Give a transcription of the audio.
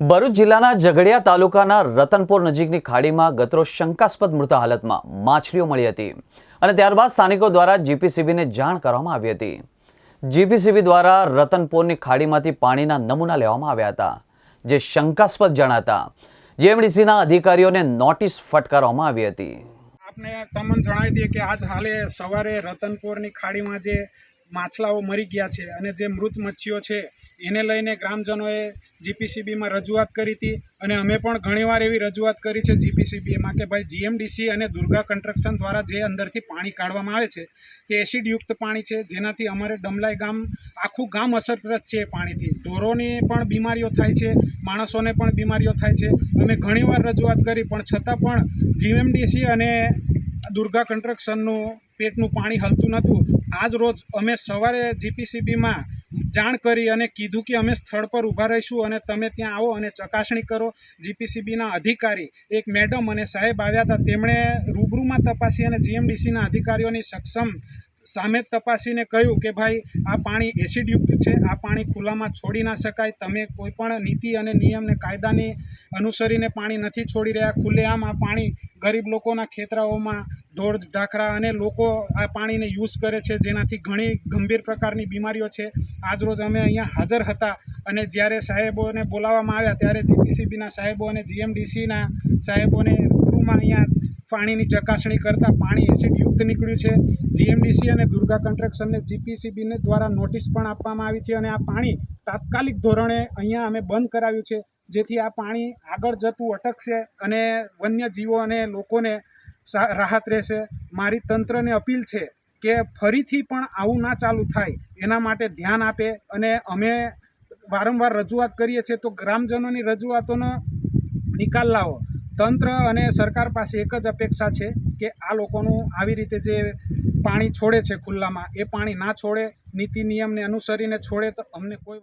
ભરૂચ જિલ્લાના ઝઘડિયા તાલુકાના રતનપુર નજીકની ખાડીમાં ગતરો શંકાસ્પદ મૃત હાલતમાં માછલીઓ મળી હતી અને ત્યારબાદ સ્થાનિકો દ્વારા જીપીસીબીને જાણ કરવામાં આવી હતી. જીપીસીબી દ્વારા રતનપુરની ખાડીમાંથી પાણીના નમૂના લેવામાં આવ્યા હતા, જે શંકાસ્પદ જણાતા જેએમડીસીના અધિકારીઓને નોટિસ ફટકારવામાં આવી હતી. આપને તમને જણાવી દઈએ કે આજ હાલે સવારે રતનપુરની ખાડીમાં જે માછલાઓ મરી ગયા છે અને જે મૃત મચ્છીઓ છે, એને લઈને ગ્રામજનોએ જીપીસીબીમાં રજૂઆત કરી હતી અને અમે પણ ઘણીવાર એવી રજૂઆત કરી છે જીપીસીબીમાં કે ભાઈ જીએમડીસી અને દુર્ગા કન્સ્ટ્રક્શન દ્વારા જે અંદરથી પાણી કાઢવામાં આવે છે, તે એસિડયુક્ત પાણી છે, જેનાથી અમારે ડમલાઈ ગામ, આખું ગામ અસરગ્રસ્ત છે એ પાણીથી. ઢોરોની પણ બીમારીઓ થાય છે, માણસોને પણ બીમારીઓ થાય છે. અમે ઘણીવાર રજૂઆત કરી, પણ છતાં પણ જીએમડીસી અને દુર્ગા કન્સ્ટ્રક્શનનું પેટનું પાણી હલતું નહોતું. આજ રોજ અમે સવારે જીપીસીબીમાં જાણ કરી અને કીધું કે અમે સ્થળ પર ઊભા રહીશું અને તમે ત્યાં આવો અને ચકાસણી કરો. જીપીસીબીના અધિકારી, એક મેડમ અને સાહેબ આવ્યા હતા. તેમણે રૂબરૂમાં તપાસી અને જીએમડીસીના અધિકારીઓની સક્ષમ સામે તપાસીને કહ્યું કે, ભાઈ, આ પાણી એસિડયુક્ત છે. આ પાણી ખુલ્લામાં છોડી ના શકાય. તમે કોઈપણ નીતિ અને નિયમને કાયદાની અનુસરીને પાણી નથી છોડી રહ્યા. ખુલ્લેઆમ આ પાણી ગરીબ લોકોના ખેતરાઓમાં ઢોર ઢાખરા અને લોકો આ પાણીને યુઝ કરે છે, જેનાથી ઘણી ગંભીર પ્રકારની બીમારીઓ છે. આજરોજ અમે અહીંયા હાજર હતા અને જ્યારે સાહેબોને બોલાવવામાં આવ્યા ત્યારે જીપીસીબીના સાહેબો અને જીએમડીસીના સાહેબોને રૂમમાં અહીંયા પાણીની ચકાસણી કરતાં પાણી એસિડયુક્ત નીકળ્યું છે. જીએમડીસી અને દુર્ગા કન્સ્ટ્રક્શનને જીપીસીબીને દ્વારા નોટિસ પણ આપવામાં આવી છે અને આ પાણી તાત્કાલિક ધોરણે અહીંયા અમે બંધ કરાવ્યું છે, જેથી આ પાણી આગળ જતું અટકશે અને વન્યજીવો અને લોકોને રાહત રહેશે. મારી તંત્રને અપીલ છે કે ફરીથી પણ આવું ના ચાલુ થાય. એના માટે ધ્યાન આપે અને અમે વારંવાર રજૂઆત કરીએ છીએ તો ગ્રામજનોની રજૂઆતોનો નિકાલ લાવો. તંત્ર અને સરકાર પાસે એક જ અપેક્ષા છે કે આ લોકોનું આવી રીતે જે પાણી છોડે છે ખુલ્લામાં, એ પાણી ના છોડે. નીતિ નિયમને અનુસરીને છોડે તો અમને કોઈ